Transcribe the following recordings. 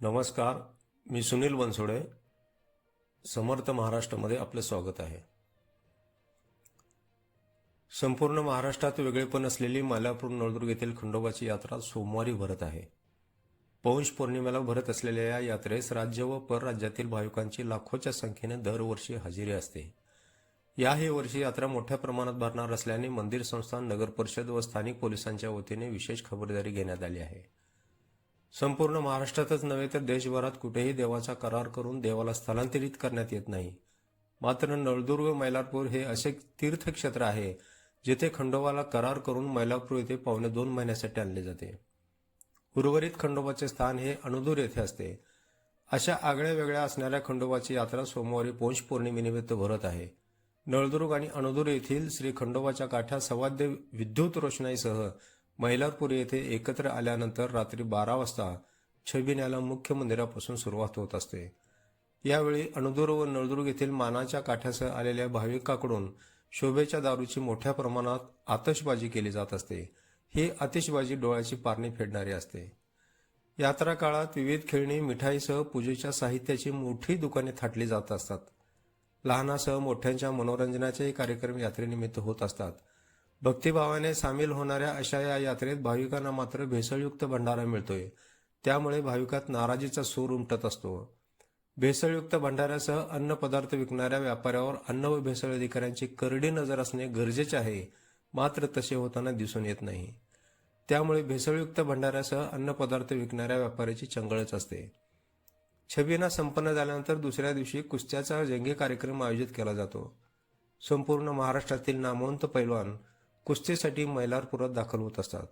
नमस्कार मी सुनील बनसोडे समर्थ महाराष्ट्रामध्ये आपलं स्वागत आहे. संपूर्ण महाराष्ट्रात वेगळेपण असलेली मालापूर नळदुर्ग येथील खंडोबाची यात्रा सोमवारी भरत आहे. पौष पौर्णिमेला भरत असलेल्या या यात्रेस राज्य व परराज्यातील भाविकांची लाखोच्या संख्येने दरवर्षी हजेरी असते. याही वर्षी यात्रा मोठ्या प्रमाणात भरणार असल्याने मंदिर संस्थान नगर परिषद व स्थानिक पोलिसांच्या वतीने विशेष खबरदारी घेण्यात आली आहे. संपूर्ण महाराष्ट्रातच नव्हे तर देशभरात कुठेही देवाचा करार करून देवाला स्थलांतरित करण्यात येत नाही. मात्र नळदुर्ग मैलारपूर हे असे तीर्थक्षेत्र आहे जिथे खंडोबाला करार करून मैलापूर येथे पावणे दोन महिन्यासाठी आणले जाते. उर्वरित खंडोबाचे स्थान हे अणुदूर येथे असते. अशा आगळ्या वेगळ्या असणाऱ्या खंडोबाची यात्रा सोमवारी पौष पौर्णिमेनिमित्त भरत आहे. नळदुर्ग आणि अणुदूर येथील श्री खंडोबाच्या काठ्या सवाद्य विद्युत रोषणाईसह मैलारपूर येथे एकत्र आल्यानंतर रात्री बारा वाजता छबिन्याला मुख्य मंदिरापासून सुरुवात होत असते. यावेळी अणदूर व नळदुर्ग येथील मानाच्या काठ्यासह आलेल्या भाविकाकडून शोभेच्या दारूची मोठ्या प्रमाणात आतषबाजी केली जात असते. ही आतिषबाजी डोळ्याची पारणी फेडणारी असते. यात्रा काळात विविध खेळणी मिठाईसह पूजेच्या साहित्याची मोठी दुकाने थाटली जात असतात. लहानासह मोठ्यांच्या मनोरंजनाचेही कार्यक्रम यात्रेनिमित्त होत असतात. भक्तिभावाने सामील होणाऱ्या अशा या यात्रेत भाविकांना मात्र भेसळयुक्त भंडारा मिळतोय. त्यामुळे भाविकात नाराजीचा सूर उमटत असतो. भेसळयुक्त भंडाऱ्यासह अन्न पदार्थ विकणाऱ्या व्यापाऱ्यावर अन्न व भेसळ अधिकाऱ्यांची करडी नजर असणे गरजेचे आहे मात्र तसे होताना दिसून येत नाही. त्यामुळे भेसळयुक्त भंडाऱ्यासह अन्न पदार्थ विकणाऱ्या व्यापाऱ्याची चंगळच असते. छबिना संपन्न झाल्यानंतर दुसऱ्या दिवशी कुस्त्याचा जंगी कार्यक्रम आयोजित केला जातो. संपूर्ण महाराष्ट्रातील नामवंत पैलवान कुस्तीसाठी मैलारपुरात दाखल होत असतात.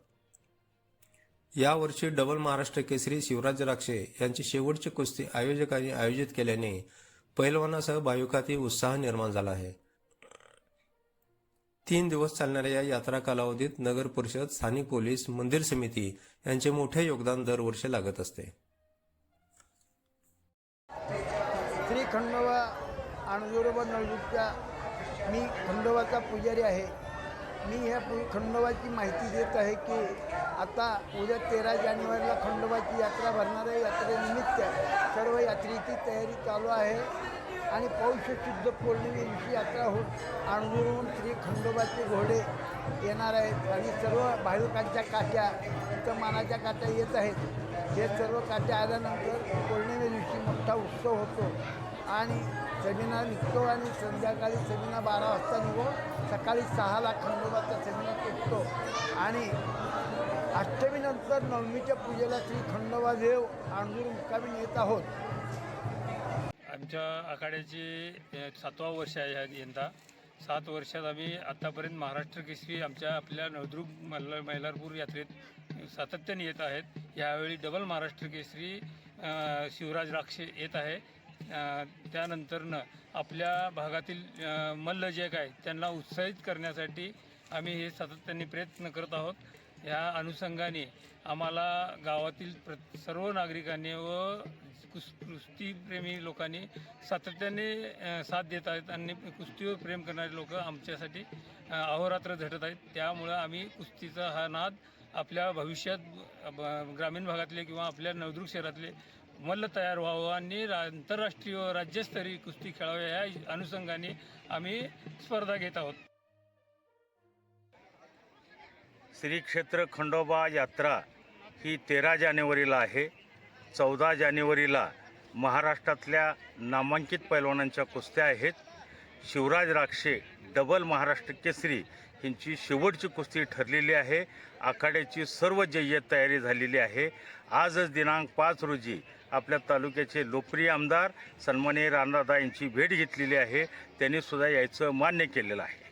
यावर्षी डबल महाराष्ट्र केसरी शिवराज राक्षे यांची शेवटची कुस्ती आयोजकांनी आयोजित केल्याने पैलवानासह भाविकातही उत्साह निर्माण झाला आहे. तीन दिवस चालणाऱ्या या यात्रा कालावधीत नगर परिषद स्थानिक पोलीस मंदिर समिती यांचे मोठे योगदान दरवर्षी लागत असते. श्री खंडोबा अणजुरोबा मी खंडोबाचा पुजारी आहे. मी ह्या पु खंडोबाची माहिती देत आहे की आता उद्या तेरा जानेवारीला खंडोबाची यात्रा भरणार आहे. यात्रेनिमित्त सर्व यात्रेची तयारी चालू आहे. आणि पौष शुद्ध पौर्णिमेदिवशी यात्रा होत अणजुरून श्री खंडोबाचे घोडे येणार आहेत. आणि सर्व भाविकांच्या काठ्या इथं मानाच्या काठ्या येत आहेत. हे सर्व काठ्या आल्यानंतर पौर्णिमे दिवशी मोठा उत्सव होतो. आणि सेमिनार निघतो आणि संध्याकाळी सेमिनार बारा वाजता निघून सकाळी सहाला खंडोबाचा सेमिनार टेकतो आणि अष्टमीनंतर नवमीच्या पूजेला श्री खंडोबा देव आंदूर मुक्कामी येत आहोत. आमच्या आखाड्याची सातवा वर्ष आहे ह्या यंदा. सात वर्षात आम्ही आत्तापर्यंत महाराष्ट्र केसरी आमच्या आपल्या नळदुर्ग मल्ल मैलारपूर यात्रेत सातत्याने येत आहेत. यावेळी डबल महाराष्ट्र केसरी शिवराज राक्षे येत आहे. त्यानंतरनं आपल्या भागातील मल्ल जे काय त्यांना उत्साहित करण्यासाठी आम्ही हे सातत्याने प्रयत्न करत आहोत. ह्या अनुषंगाने आम्हाला गावातील प्र सर्व नागरिकांनी व कुस कुस्तीप्रेमी लोकांनी सातत्याने साथ देत आहेत आणि कुस्तीवर प्रेम करणारे लोक आमच्यासाठी अहोरात्र झटत आहेत. त्यामुळं आम्ही कुस्तीचा हा नाद आपल्या भविष्यात ब- ग्रामीण भागातले किंवा आपल्या नवदुर्ग शहरातले मल्ल तयार व्हावं आणि रा आंतरराष्ट्रीय व राज्यस्तरीय कुस्ती खेळावी या अनुषंगाने आम्ही स्पर्धा घेत आहोत. श्री क्षेत्र खंडोबा यात्रा ही तेरा जानेवारीला आहे. चौदा जानेवारीला महाराष्ट्रातल्या नामांकित पैलवानांच्या कुस्त्या आहेत. शिवराज राक्षे डबल महाराष्ट्र केसरी यांची शेवटची कुस्ती ठरलेली आहे. आखाड्याची सर्व जय्यत तयारी झालेली आहे. आजच दिनांक पाच रोजी आपल्या तालुक्याचे लोकप्रिय आमदार सन्माननीय रामदादा यांची भेट घेतलेली आहे. त्यांनी सुद्धा यायचं मान्य केलेलं आहे.